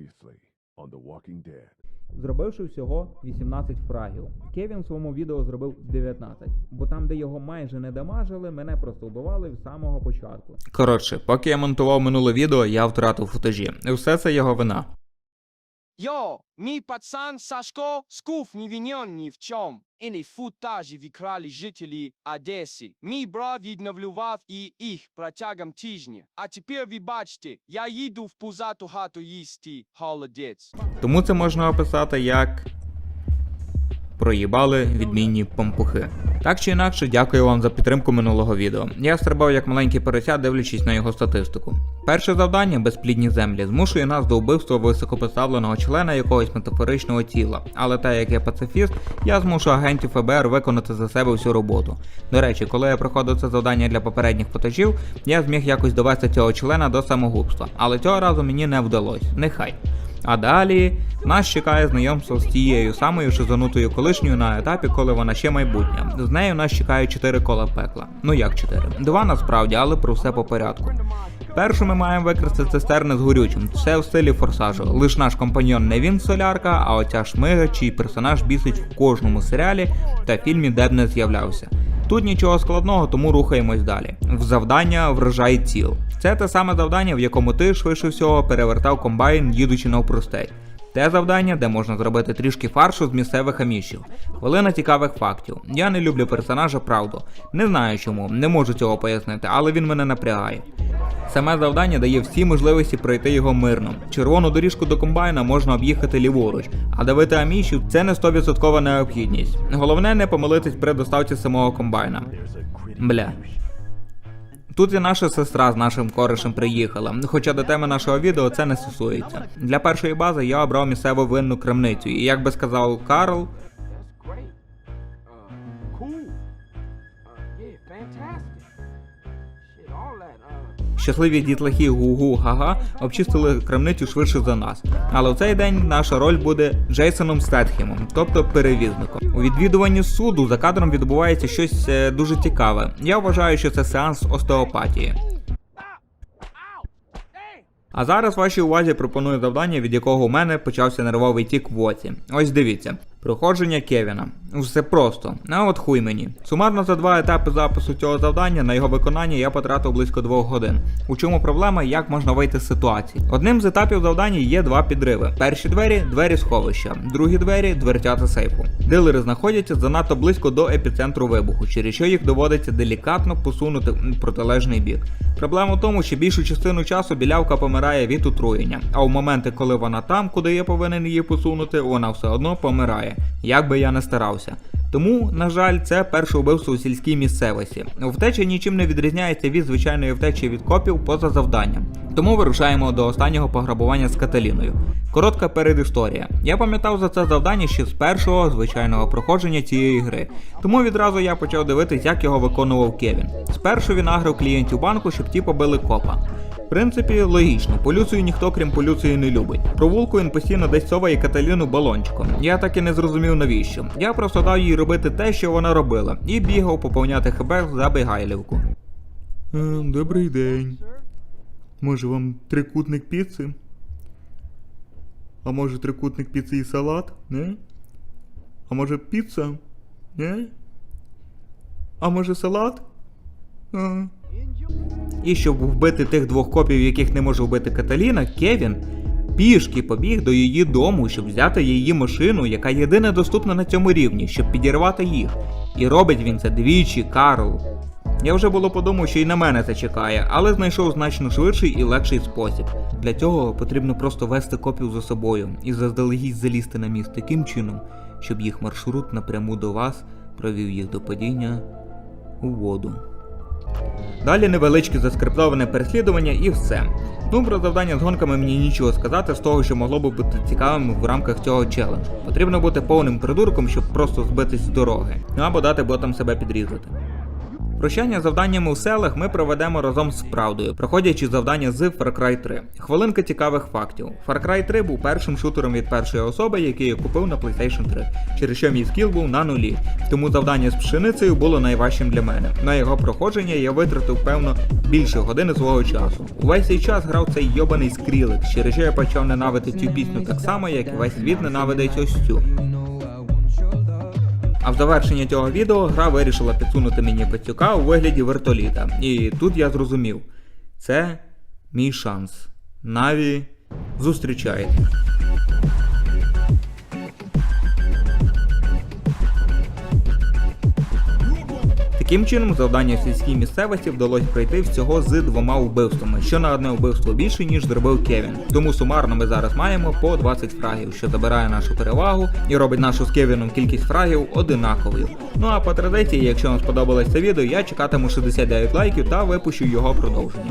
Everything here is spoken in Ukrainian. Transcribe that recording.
Previously on The Walking Dead. Зробивши всього 18 фрагів. Кевін в своєму відео зробив 19, бо там, де його майже не дамажили, мене просто вбивали з самого початку. Коротше, поки я монтував минуле відео, я втратив футажі. І все це його вина. Йо, мій пацан Сашко скуф не винен ні в чом. І не футажі викрали жителі Одеси. Мій брат відновлював і їх протягом тижня. А тепер ви бачите, я їду в пузату хату їсти холодець. Тому це можна описати як проїбали відмінні помпухи. Так чи інакше, дякую вам за підтримку минулого відео. Я стрибав як маленький порося, дивлячись на його статистику. Перше завдання безплідні землі змушує нас до вбивства високопоставленого члена якогось метафоричного тіла. Але так як я пацифіст, я змушу агентів ФБР виконати за себе всю роботу. До речі, коли я проходив це завдання для попередніх фотажів, я зміг якось довести цього члена до самогубства. Але цього разу мені не вдалося. Нехай. А далі нас чекає знайомство з тією самою шизанутою колишньою на етапі, коли вона ще майбутня. З нею нас чекають 4 кола пекла. Ну як 4? Два насправді, але про все по порядку. Першу ми маємо викрасти цистерни з горючим. Все в стилі форсажу. Лиш наш компаньон не він солярка, а оця шмига, чий персонаж бісить в кожному серіалі та фільмі, де б не з'являвся. Тут нічого складного, тому рухаємось далі. В завдання врожай ціл. Це те саме завдання, в якому ти швидше всього перевертав комбайн, їдучи навпростець. Те завдання, де можна зробити трішки фаршу з місцевих амішів. Хвилина цікавих фактів. Я не люблю персонажа правду. Не знаю чому, не можу цього пояснити, але він мене напрягає. Саме завдання дає всі можливості пройти його мирно. Червону доріжку до комбайна можна об'їхати ліворуч, а давити амішів це не 100% необхідність. Головне не помилитись при доставці самого комбайна. Бля. Тут і наша сестра з нашим коришем приїхала, хоча до теми нашого відео це не стосується. Для першої бази я обрав місцеву винну крамницю, і як би сказав Карл, щасливі дітлахи гу-гу га-га обчистили крамницю швидше за нас. Але в цей день наша роль буде Джейсоном Стетхемом, тобто перевізником. У відвідуванні суду за кадром відбувається щось е, дуже цікаве. Я вважаю, що це сеанс остеопатії. А зараз вашій увазі пропоную завдання, від якого у мене почався нервовий тік в оці. Ось дивіться. Проходження Кевіна. Все просто. А от хуй мені. Сумарно за два етапи запису цього завдання на його виконання я потратив близько двох годин. У чому проблема, як можна вийти з ситуації? Одним з етапів завдання є два підриви. Перші двері двері сховища, другі двері дверцята сейфу. Дилери знаходяться занадто близько до епіцентру вибуху, через що їх доводиться делікатно посунути в протилежний бік. Проблема в тому, що більшу частину часу білявка помирає від отруєння, а в моменти, коли вона там, куди я повинен її посунути, вона все одно помирає, як би я не старався. Тому, на жаль, це перше вбивство у сільській місцевості. Втеча нічим не відрізняється від звичайної втечі від копів поза завданням. Тому вирушаємо до останнього пограбування з Каталіною. Коротка передісторія. Я пам'ятав за це завдання ще з першого звичайного проходження цієї гри. Тому відразу я почав дивитись, як його виконував Кевін. Спершу він агрив клієнтів банку, щоб ті побили копа. Принципі, логічно, полюцію ніхто крім полюції не любить. Про вулку він постійно десь соває Каталіну балончиком. Я так і не зрозумів навіщо. Я просто дав їй робити те, що вона робила, і бігав поповняти ХБ за Бігайлівку. Добрий день. Може вам трикутник піци? А може трикутник піци і салат? Не? А може піца? Не? А може салат? А. І щоб вбити тих двох копів, яких не може вбити Каталіна, Кевін пішки побіг до її дому, щоб взяти її машину, яка єдина доступна на цьому рівні, щоб підірвати їх. І робить він це двічі, Карл. Я вже було подумав, що і на мене це чекає, але знайшов значно швидший і легший спосіб. Для цього потрібно просто вести копів за собою і заздалегідь залізти на міст таким чином, щоб їх маршрут напряму до вас провів їх до падіння у воду. Далі невеличке заскриптоване переслідування і все. Ну, про завдання з гонками мені нічого сказати з того, що могло би бути цікавим в рамках цього челенджу. Потрібно бути повним придурком, щоб просто збитись з дороги, або дати ботам себе підрізати. Прощання з завданнями у селах ми проведемо разом з правдою, проходячи завдання з Far Cry 3. Хвилинка цікавих фактів. Far Cry 3 був першим шутером від першої особи, який я купив на PlayStation 3, через що мій скіл був на нулі. Тому завдання з пшеницею було найважчим для мене. На його проходження я витратив певно більше години свого часу. Увесь цей час грав цей йобаний скрілик, через що я почав ненавидити цю пісню так само, як і весь світ ненавидить ось цю. А в завершення цього відео гра вирішила підсунути мені пацюка у вигляді вертоліта. І тут я зрозумів, це мій шанс. Наві зустрічайте. Таким чином, завдання сільській місцевості вдалося пройти всього з двома вбивствами, що на одне вбивство більше, ніж зробив Кевін. Тому сумарно ми зараз маємо по 20 фрагів, що забирає нашу перевагу і робить нашу з Кевіном кількість фрагів одинаковою. Ну а по традиції, якщо вам сподобалось це відео, я чекатиму 69 лайків та випущу його продовження.